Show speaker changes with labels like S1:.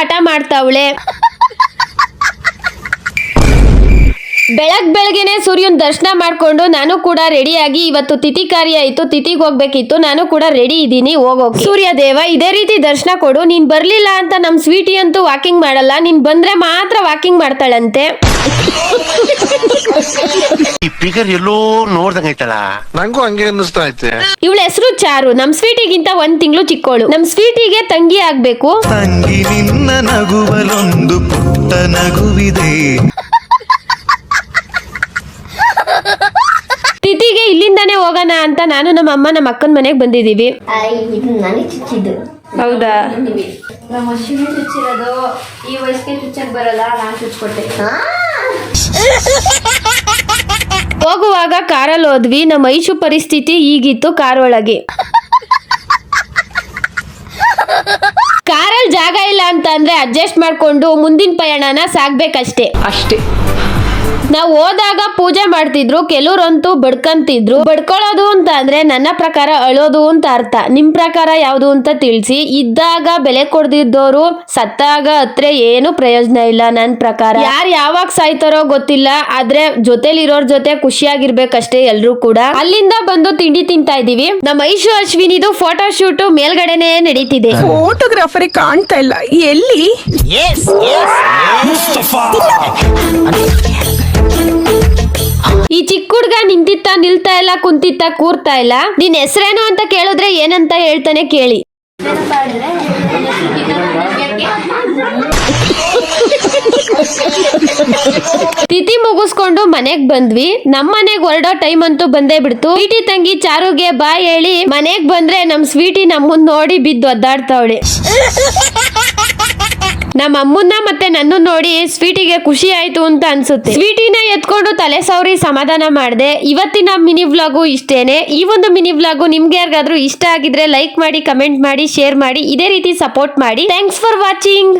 S1: ಹಠ ಮಾಡ್ತಾವಳೆ. ಬೆಳಗ್ ಬೆಳಗ್ಗೆನೆ ಸೂರ್ಯನ ದರ್ಶನ ಮಾಡ್ಕೊಂಡು ನಾನು ಕೂಡ ರೆಡಿಯಾಗಿ ಇವತ್ತು ತಿಥಿ ಕಾರ್ಯ ಆಯ್ತು ತಿಥಿಗೆ ಹೋಗ್ಬೇಕಿತ್ತು, ನಾನು ಕೂಡ ರೆಡಿ ಇದ್ದೀನಿ ಹೋಗೋಕೆ. ಸೂರ್ಯ ದೇವ, ಇದೇ ರೀತಿ ದರ್ಶನ ಕೊಡು, ನೀನ್ ಬರ್ಲಿಲ್ಲ ಅಂತ ನಮ್ ಸ್ವೀಟಿ ಅಂತೂ ವಾಕಿಂಗ್ ಮಾಡಲ್ಲ, ನೀನ್ ಬಂದ್ರೆ ಮಾತ್ರ ವಾಕಿಂಗ್ ಮಾಡ್ತಾಳಂತೆ.
S2: ಈ ಫಿಗರ್ ಎಲ್ಲೋ ನೋಡ್ದಂಗೈತಲ್ಲ
S3: ನಂಗೂ ಹಂಗೆ ಅನ್ನಿಸ್ತಾ ಐತೆ.
S1: ಇವಳ ಹೆಸರು ಚಾರು. ನಮ್ ಸ್ವೀಟಿಗಿಂತ ಒಂದ್ ತಿಂಗಳು ಚಿಕ್ಕೋಳು. ನಮ್ ಸ್ವೀಟಿಗೆ ತಂಗಿ ಆಗ್ಬೇಕು.
S4: ತಂಗಿ ನಿನ್ನ ನಗುವಲೊಂದು ಪುಟ್ಟ ನಗುವಿದೆ.
S1: ತಿಥಿಗೆ ಇಲ್ಲಿಂದಾನೇ ಹೋಗೋಣ ಅಂತ ನಾನು ನಮ್ಮ ಅಮ್ಮ ನಮ್ಮ ಅಕ್ಕನ ಮನೆಗೆ ಬಂದಿದೀವಿ.
S5: ಇದು ನನಗೆ ಚುಚ್ಚಿದ್ದು.
S1: ಹೌದಾ?
S6: ನಮ್ಮ ಅಶ್ವಿನಿ ಚುಚ್ಚಿರೋದು ಈ ವಯಸ್ಸಿಗೆ ಚುಚ್ಚಕ್ ಬರಲ್ಲ ನಾನು ಚುಚ್ಕೊಟ್ಟೆ.
S1: ಕಾರಲ್ಲಿ ಹೋದ್ವಿ ನಮ್ಮ ಐಶು ಪರಿಸ್ಥಿತಿ ಈಗಿತ್ತು ಕಾರ್ ಒಳಗೆ ಕಾರಲ್ಲಿ ಜಾಗ ಇಲ್ಲ ಅಂತಂದ್ರೆ ಅಡ್ಜಸ್ಟ್ ಮಾಡ್ಕೊಂಡು ಮುಂದಿನ ಪಯಣನ ಸಾಗ್ಬೇಕಷ್ಟೇ.
S6: ಅಷ್ಟೇ.
S1: ನಾವು ಹೋದಾಗ ಪೂಜೆ ಮಾಡ್ತಿದ್ರು ಕೆಲವ್ರಂತೂ ಬಡ್ಕಂತಿದ್ರು. ಬಡ್ಕೊಳ್ಳೋದು ಅಂತ ಅಂದ್ರೆ ನನ್ನ ಪ್ರಕಾರ ಅಳೋದು ಅಂತ ಅರ್ಥ. ನಿಮ್ ಪ್ರಕಾರ ಯಾವುದು ಅಂತ ತಿಳಿಸಿ. ಇದ್ದಾಗ ಬೆಲೆ ಕೊಡ್ದಿದ್ದೋರು ಸತ್ತಾಗ ಹತ್ರ ಏನು ಪ್ರಯೋಜನ ಇಲ್ಲ ನನ್ನ ಪ್ರಕಾರ. ಯಾರು ಯಾವಾಗ ಸಾಯ್ತಾರೋ ಗೊತ್ತಿಲ್ಲ ಆದ್ರೆ ಜೊತೆಲಿರೋರ್ ಜೊತೆ ಖುಷಿಯಾಗಿರ್ಬೇಕಷ್ಟೇ ಎಲ್ರು ಕೂಡ. ಅಲ್ಲಿಂದ ಬಂದು ತಿಂಡಿ ತಿಂತಾ ಇದೀವಿ ನಮ್ಮ ಐಶು ಅಶ್ವಿನಿದು ಫೋಟೋ ಶೂಟ್ ಮೇಲ್ಗಡೆನೆ ನಡೀತಿದೆ.
S7: ಫೋಟೋಗ್ರಾಫರ್ ಕಾಣ್ತಾ ಇಲ್ಲ. ಎಲ್ಲಿ?
S1: ಈ ಚಿಕ್ಕ ಹುಡ್ಗ ನಿಂತಿತ್ತ, ನಿಲ್ತಾ ಇಲ್ಲ, ಕುಂತಿತ್ತ, ಕೂರ್ತಾ ಇಲ್ಲ, ನಿನ್ ಹೆಸರೇನು ಅಂತ ಕೇಳಿದ್ರೆ ಏನಂತ ಹೇಳ್ತಾನೆ ಕೇಳಿ. ತಿಥಿ ಮುಗಿಸ್ಕೊಂಡು ಮನೆಗ್ ಬಂದ್ವಿ. ನಮ್ ಮನೆಗ್ ಹೊರಡೋ ಟೈಮ್ ಅಂತೂ ಬಂದೇ ಬಿಡ್ತು. ಸ್ವೀಟಿ ತಂಗಿ ಚಾರುಗೆ ಬಾಯ್ ಹೇಳಿ ಮನೆಗ್ ಬಂದ್ರೆ ನಮ್ ಸ್ವೀಟಿ ನಮ್ಮನ್ ನೋಡಿ ಬಿದ್ದು ಒದ್ದಾಡ್ತಾವಳೆ. ನಮ್ಮ ಅಮ್ಮನ್ನ ಮತ್ತೆ ನನ್ನ ನೋಡಿ ಸ್ವೀಟಿಗೆ ಖುಷಿ ಆಯ್ತು ಅಂತ ಅನ್ಸುತ್ತೆ. ಸ್ವೀಟಿನ ಎತ್ಕೊಂಡು ತಲೆ ಸೌರಿ ಸಮಾಧಾನ ಮಾಡಿದೆ. ಇವತ್ತಿನ ಮಿನಿ ವ್ಲಾಗು ಇಷ್ಟೇನೆ. ಈ ಒಂದು ಮಿನಿ ವ್ಲಾಗು ನಿಮ್ಗೆ ಯಾರಿಗಾದ್ರೂ ಇಷ್ಟ ಆಗಿದ್ರೆ ಲೈಕ್ ಮಾಡಿ, ಕಮೆಂಟ್ ಮಾಡಿ, ಶೇರ್ ಮಾಡಿ, ಇದೇ ರೀತಿ ಸಪೋರ್ಟ್ ಮಾಡಿ. Thanks for watching